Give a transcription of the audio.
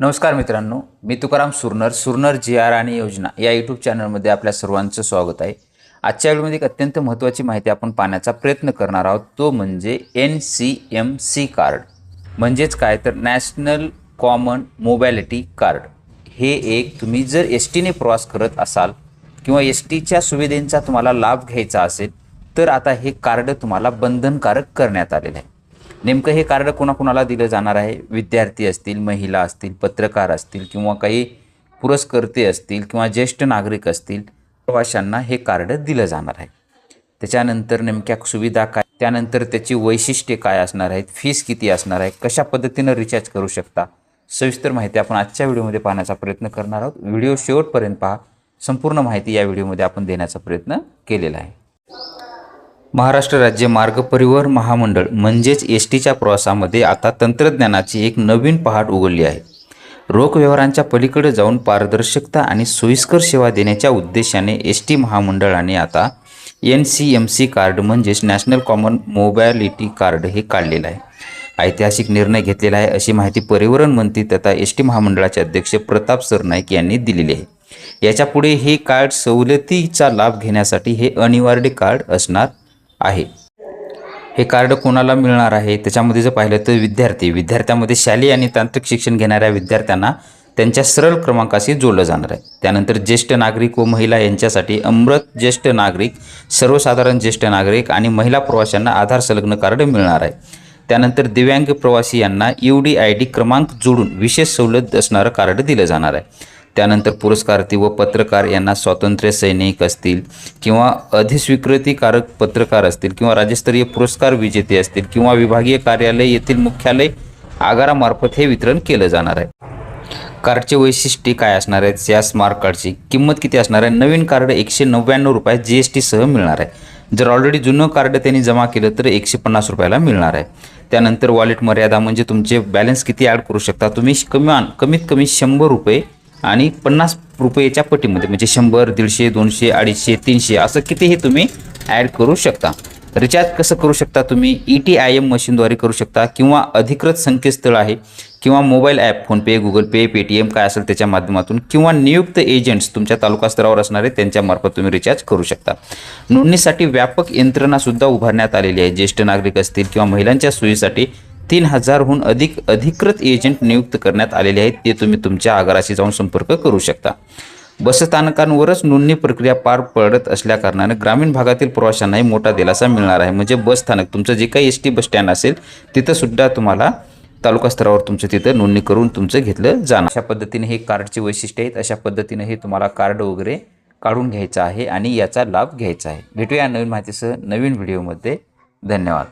नमस्कार मित्रांनो मी तुकाराम सुरनर सुरनर जी आर आणि योजना या यूट्यूब चॅनलमध्ये आपल्या सर्वांचं स्वागत आहे. आजच्या वेळेमध्ये एक अत्यंत महत्त्वाची माहिती आपण पाहण्याचा प्रयत्न करणार आहोत. तो म्हणजे N C M C card म्हणजेच काय? तर नॅशनल कॉमन मोबॅलिटी कार्ड हे एक तुम्ही जर एस टीने प्रवास करत असाल किंवा एस टीच्या सुविधेंचा तुम्हाला लाभ घ्यायचा असेल तर आता हे कार्ड तुम्हाला बंधनकारक करण्यात आलेलं आहे. नेमकं हे कार्ड कोणाकोणाला दिलं जाणार आहे? विद्यार्थी असतील महिला असतील पत्रकार असतील किंवा काही पुरस्कर्ते असतील किंवा ज्येष्ठ नागरिक असतील प्रवाशांना हे कार्ड दिलं जाणार आहे. त्याच्यानंतर नेमक्या सुविधा काय? त्यानंतर त्याची वैशिष्ट्ये काय असणार आहेत? फीस किती असणार आहे? कशा पद्धतीनं रिचार्ज करू शकता? सविस्तर माहिती आपण आजच्या व्हिडिओमध्ये पाहण्याचा प्रयत्न करणार आहोत. व्हिडिओ शेवटपर्यंत पहा. संपूर्ण माहिती या व्हिडिओमध्ये आपण देण्याचा प्रयत्न केलेला आहे. महाराष्ट्र राज्य मार्ग परिवहन महामंडळ म्हणजेच एस टीच्या प्रवासामध्ये आता तंत्रज्ञानाची एक नवीन पहाट उघडली आहे. रोख व्यवहारांच्या पलीकडे जाऊन पारदर्शकता आणि सोयीस्कर सेवा देण्याच्या उद्देशाने एस टी महामंडळाने आता N C M C card म्हणजेच नॅशनल कॉमन मोबॅलिटी कार्ड हे काढलेलं आहे. ऐतिहासिक निर्णय घेतलेला आहे अशी माहिती परिवहन मंत्री तथा एस टी महामंडळाचे अध्यक्ष प्रताप सरनाईक यांनी दिलेली आहे. याच्यापुढे हे कार्ड सवलतीचा लाभ घेण्यासाठी हे अनिवार्य कार्ड असणार आहे. हे कार्ड कोणाला मिळणार आहे? त्याच्यामध्ये जर पाहिलं तर विद्यार्थी. विद्यार्थ्यामध्ये शालेय आणि तांत्रिक शिक्षण घेणाऱ्या विद्यार्थ्यांना त्यांच्या सरळ क्रमांकाशी जोडलं जाणार आहे. त्यानंतर ज्येष्ठ नागरिक व महिला यांच्यासाठी अमृत ज्येष्ठ नागरिक सर्वसाधारण ज्येष्ठ नागरिक आणि महिला प्रवाशांना आधार संलग्न कार्ड मिळणार आहे. त्यानंतर दिव्यांग प्रवासी यांना यू डी आय डी क्रमांक जोडून विशेष सवलत असणारं कार्ड दिलं जाणार आहे. त्यानंतर पुरस्कारार्थी व पत्रकार यांना स्वातंत्र्य सैनिक असतील किंवा अधिस्वीकृतीकारक पत्रकार असतील किंवा राज्यस्तरीय पुरस्कार विजेते असतील किंवा विभागीय कार्यालय येथील मुख्यालय आगारामार्फत हे वितरण केलं जाणार आहे. कार्डचे वैशिष्ट्ये काय असणार आहेत? या स्मार्ट कार्डची किंमत किती असणार आहे? नवीन कार्ड एकशे नव्याण्णव रुपये जी एस टीसह मिळणार आहे. जर ऑलरेडी जुनं कार्ड त्यांनी जमा केलं तर एकशे पन्नास रुपयाला मिळणार आहे. त्यानंतर वॉलेट मर्यादा म्हणजे तुमचे बॅलन्स किती ॲड करू शकता? तुम्ही कमी कमीत कमी शंभर रुपये आणि पन्नास रुपयेच्या पटीमध्ये म्हणजे शंभर दीडशे दोनशे अडीचशे तीनशे असं कितीही तुम्ही ॲड करू शकता. रिचार्ज कसं करू शकता तुम्ही? ई टी आय एम मशीनद्वारे करू शकता किंवा अधिकृत संकेतस्थळ आहे किंवा mobile app PhonePe Google Pay Paytm काय असेल त्याच्या माध्यमातून किंवा नियुक्त एजंट्स तुमच्या तालुका स्तरावर असणारे त्यांच्यामार्फत तुम्ही रिचार्ज करू शकता. नोंदणीसाठी व्यापक यंत्रणासुद्धा उभारण्यात आलेली आहे. ज्येष्ठ नागरिक असतील किंवा महिलांच्या सोयीसाठी तीन हजारहून अधिक अधिकृत एजंट नियुक्त करण्यात आलेले आहेत. ते तुम्ही तुमच्या आगाराशी जाऊन संपर्क करू शकता. बसस्थानकांवरच नोंदणी प्रक्रिया पार पडत असल्याकारणाने ग्रामीण भागातील प्रवाशांनाही मोठा दिलासा मिळणार आहे. म्हणजे बसस्थानक तुमचं जे काही एस टी बस स्टँड असेल तिथंसुद्धा तुम्हाला तालुका स्तरावर तुमचं तिथं नोंदणी करून तुमचं घेतलं जाणार. अशा पद्धतीने हे कार्डची वैशिष्ट्य आहेत. अशा पद्धतीने हे तुम्हाला कार्ड वगैरे काढून घ्यायचं आहे आणि याचा लाभ घ्यायचा आहे. भेटूया नवीन माहितीसह नवीन व्हिडिओमध्ये. धन्यवाद.